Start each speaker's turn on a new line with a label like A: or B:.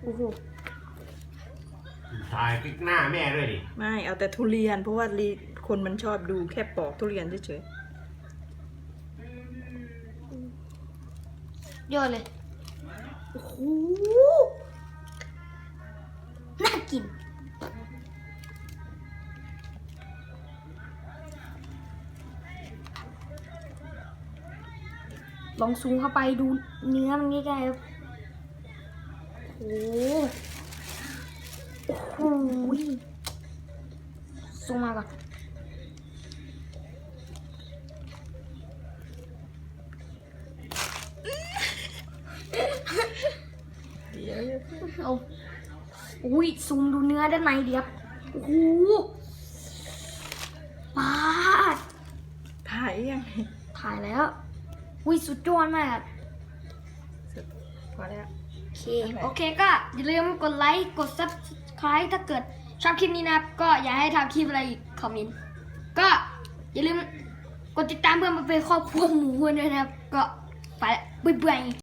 A: โอ้โห
B: ถ่ายคลิกหน้าแม่ด้วยดิ
C: ไม่เอาแต่ทุเรียน เพราะว่าลีคนมันชอบดูแค่ปอกทุเรียนเฉย
A: ยอดเลยโอ้โหน่ากิน ลองซูมเข้าไปดูเนื้อมันใกล้ๆครับโอ้โหโอ้โหซูมมาก่อน
C: เดี๋ยว
A: เอาอุ้ยซูมดูเนื้อด้านในเดียวโอ้โหปาด
C: ถ่ายยัง
A: ถ่ายแล้ว อุ้ยสุดยอดมากอะ
C: พอแล้ว
A: โอเคโอเคก็อย่าลืมกดไลค์กด subscribe ถ้าเกิดชอบคลิปนี้นะครับ ก็อยากให้ทำคลิปอะไรอีกคอมเมนต์ก็อย่าลืมกดติดตามเพื่อนมาเป็นครอบครัวหมูด้วยนะครับ ก็ไปแล้วบ๊ายบาย